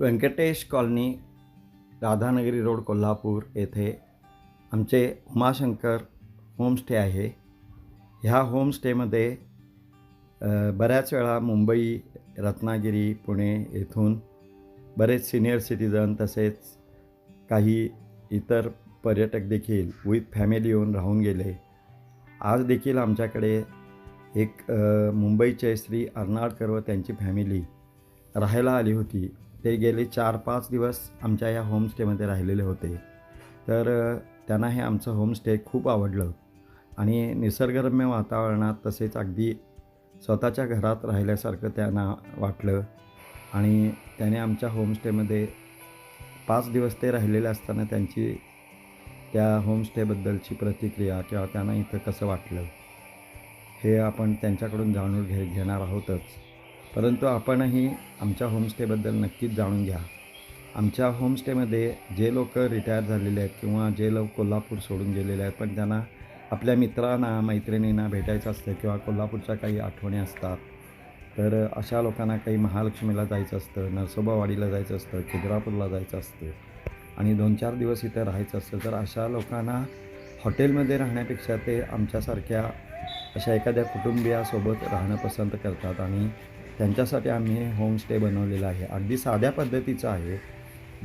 Venkatesh colony Radhanagari road Kolhapur येथे आमचे Umashankar homestay आहे. ह्या होमस्टेमध्ये बऱ्याच वेळा मुंबई रत्नागिरी पुणे येथून बरेच सिनियर सिटीजन तसेच काही इतर पर्यटक देखील विथ फॅमिली येऊन राहून गेले. आज देखील आमच्याकडे एक मुंबईचे श्री अर्नाळकर व त्यांची फॅमिली राहायला आली होती. ते गेले चार पाच दिवस आमच्या या होमस्टेमध्ये राहिलेले होते. तर त्यांना हे आमचं होमस्टे खूप आवडलं. आणि निसर्गरम्य वातावरणात तसेच अगदी स्वतःच्या घरात राहिल्यासारखं त्यांना वाटलं. आणि त्याने आमच्या होमस्टेमध्ये पाच दिवस ते राहिलेले असताना त्यांची त्या होमस्टेबद्दलची प्रतिक्रिया किंवा त्यांना इथं कसं वाटलं हे आपण त्यांच्याकडून जाणून घे घेणार आहोतच. परंतु आपणही आमच्या होमस्टेबद्दल नक्कीच जाणून घ्या. आमच्या होमस्टेमध्ये जे लोक रिटायर झालेले आहेत किंवा जे लोक कोल्हापूर सोडून गेलेले आहेत पण त्यांना आपल्या मित्रांना मैत्रिणींना भेटायचं असतं किंवा कोल्हापूरच्या काही आठवणी असतात तर अशा लोकांना काही महालक्ष्मीला जायचं असतं नरसोबावाडीला जायचं असतं खिद्रापूरला जायचं असतं आणि दोन चार दिवस इथं राहायचं असतं तर अशा लोकांना हॉटेलमध्ये राहण्यापेक्षा ते आमच्यासारख्या अशा एखाद्या कुटुंबियासोबत राहणं पसंत करतात आणि त्यांच्यासाठी आम्ही हे होमस्टे बनवलेला आहे. अगदी साध्या पद्धतीचं आहे.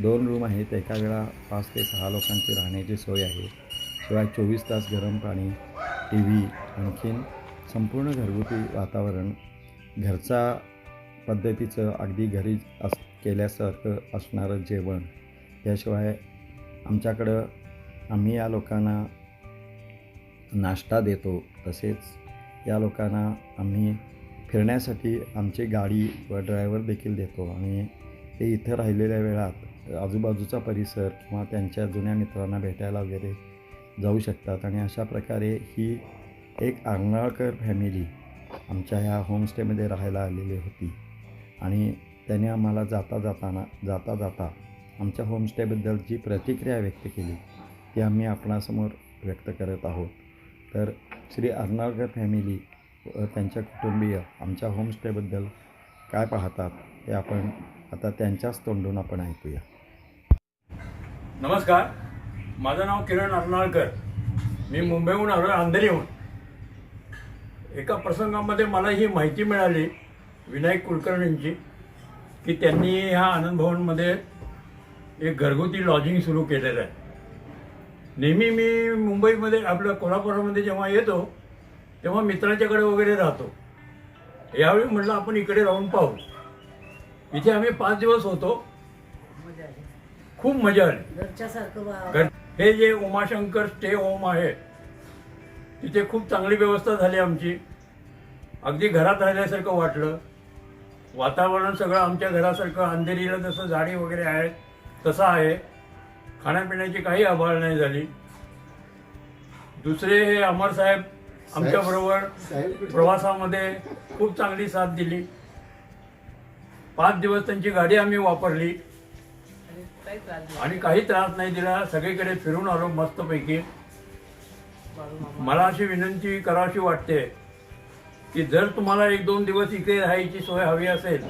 दोन रूम आहेत. एका वेळा पाच ते सहा लोकांची राहण्याची सोय आहे. शिवाय चोवीस तास गरम पाणी टी व्ही आणखीन संपूर्ण घरगुती वातावरण. घरचा पद्धतीचं अगदी घरी अस केल्यासारखं असणारं जेवण. त्याशिवाय आमच्याकडं आम्ही या लोकांना नाश्ता देतो. तसेच या लोकांना आम्ही फिरण्यासाठी आमची गाडी व ड्रायव्हर देखील देतो. आणि ते इथं राहिलेल्या वेळात आजूबाजूचा परिसर किंवा त्यांच्या जुन्या मित्रांना भेटायला वगैरे जाऊ शकतात. आणि अशा प्रकारे ही एक आर्नाळकर फॅमिली आमच्या ह्या होमस्टेमध्ये राहायला आलेली होती. आणि त्याने आम्हाला जाता जाताना जाता जाता आमच्या होमस्टेबद्दल जी प्रतिक्रिया व्यक्त केली ती आम्ही आपणासमोर व्यक्त करत आहोत. तर श्री अर्नाळकर फॅमिली व त्यांच्या कुटुंबीय आमच्या होमस्टेबद्दल काय पाहतात हे आपण आता त्यांच्याच तोंडून आपण ऐकूया. नमस्कार. माझं नाव किरण अर्नाळकर. मी मुंबईहून आलो अंधेरीहून एका प्रसंगामध्ये मला ही माहिती मिळाली विनायक कुलकर्णींची की त्यांनी ह्या आनंद भवनमध्ये एक घरगुती लॉजिंग सुरू केलेलं आहे. नेहमी मी मुंबईमध्ये आपल्या कोल्हापुरामध्ये जेव्हा येतो तेव्हा मित्राच्याकडे वगैरे राहतो. यावेळी म्हटलं आपण इकडे राहून पाहू. इथे आम्ही पाच दिवस होतो. खूप मजा आली. हे जे उमाशंकर स्टे होम आहे तिथे खूप चांगली व्यवस्था झाली आमची. अगदी घरात राहिल्यासारखं वाटलं. वातावरण सगळं आमच्या घरासारखं अंधेरीला जसं झाडी वगैरे आहेत तसं आहे. खाण्यापिण्याची काही आभाळ नाही झाली. दुसरे हे अमर साहेब आमच्याबरोबर प्रवासामध्ये खूप चांगली साथ दिली. पाच दिवस त्यांची गाडी आम्ही वापरली. आणि काही त्रास नाही दिला. सगळीकडे फिरून आलो मस्तपैकी. मला अशी विनंती करावीशी वाटते की जर तुम्हाला एक दोन दिवस इकडे राहायची सोय हवी असेल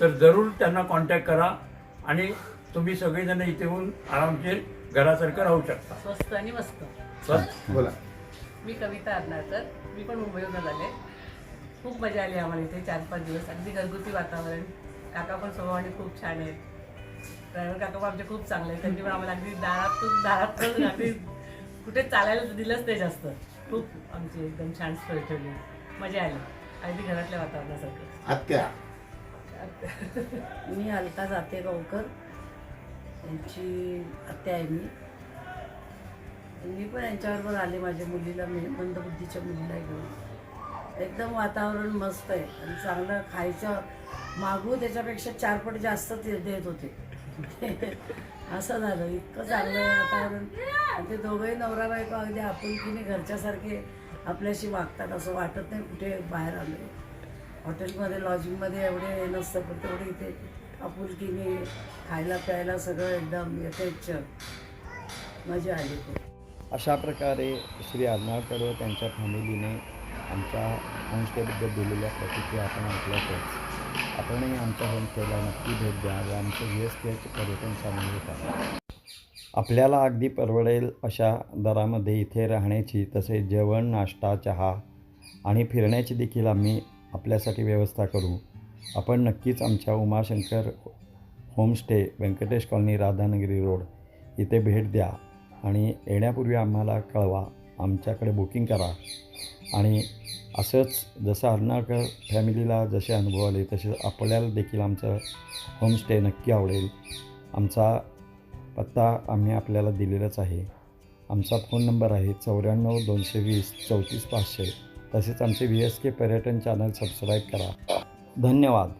तर जरूर त्यांना कॉन्टॅक्ट करा आणि तुम्ही सगळेजण इथे येऊन आरामशीर घरासारखं राहू शकता. स्वस्त आणि मस्त. बोला. मी कविता अर्नाळकर मी पण मुंबईहून आले. खूप मजा आली आम्हाला इथे चार पाच दिवस. अगदी घरगुती वातावरण. काका पण स्वभावाने खूप छान आहेत. ड्रायव्हर काका पण आमचे खूप चांगले आहेत. त्यांनी पण आम्हाला अगदी दारातून दारातून अगदी कुठे चालायला दिलंच नाही जास्त. खूप आमची एकदम छान सोय ठेवली. मजा आली. अगदी घरातल्या वातावरणासारखं. आत्या. मी अलका जाते गावकर यांची आत्या आहे मी. मी पण यांच्याबरोबर आले माझ्या मुलीला मी मंदबुद्धीच्या मुलीला घेऊन. एकदम वातावरण मस्त आहे आणि चांगलं खायचं. मागू त्याच्यापेक्षा चारपट जास्त ते देत होते. असं झालं इतकं चांगलं वातावरण. आणि ते दोघंही नवरा बायको अगदी आपुलकीने घरच्यासारखे आपल्याशी वागतात असं वाटत नाही कुठे बाहेर आले हॉटेलमध्ये लॉजिंगमध्ये एवढे हे नसतं पण तेवढे इथे आपुलकीने खायला प्यायला सगळं एकदम यथेच्छ. मजा आली खूप. अशा प्रकारे श्री अर्नाळकर व त्यांच्या फॅमिलीने आमच्या होमस्टेबद्दल दिलेल्या प्रतिक्रिया आपण ऐकल्यातच आपणही आमच्या होमस्टेला नक्की भेट द्या व आमचं व्ही एस केचं पर्यटन सामील करा. आपल्याला अगदी परवडेल अशा दरामध्ये इथे राहण्याची तसेच जेवण नाश्ता चहा आणि फिरण्याची देखील आम्ही आपल्यासाठी व्यवस्था करू. आपण नक्कीच आमच्या Umashankar homestay Venkatesh colony Radhanagari road इथे भेट द्या. आणि येण्यापूर्वी आम्हाला कळवा आमच्याकडे बुकिंग करा. आणि असंच जसं अर्नाळकर फॅमिलीला जसे अनुभव आले तसे आपल्याला देखील आमचं होमस्टे नक्की आवडेल. आमचा पत्ता आम्ही आपल्याला दिलेलाच आहे. आमचा फोन नंबर आहे चौऱ्याण्णव दोनशे वीस चौतीस पाचशे. तसेच आमचे व्ही एस के पर्यटन चॅनल सबस्क्राईब करा. धन्यवाद.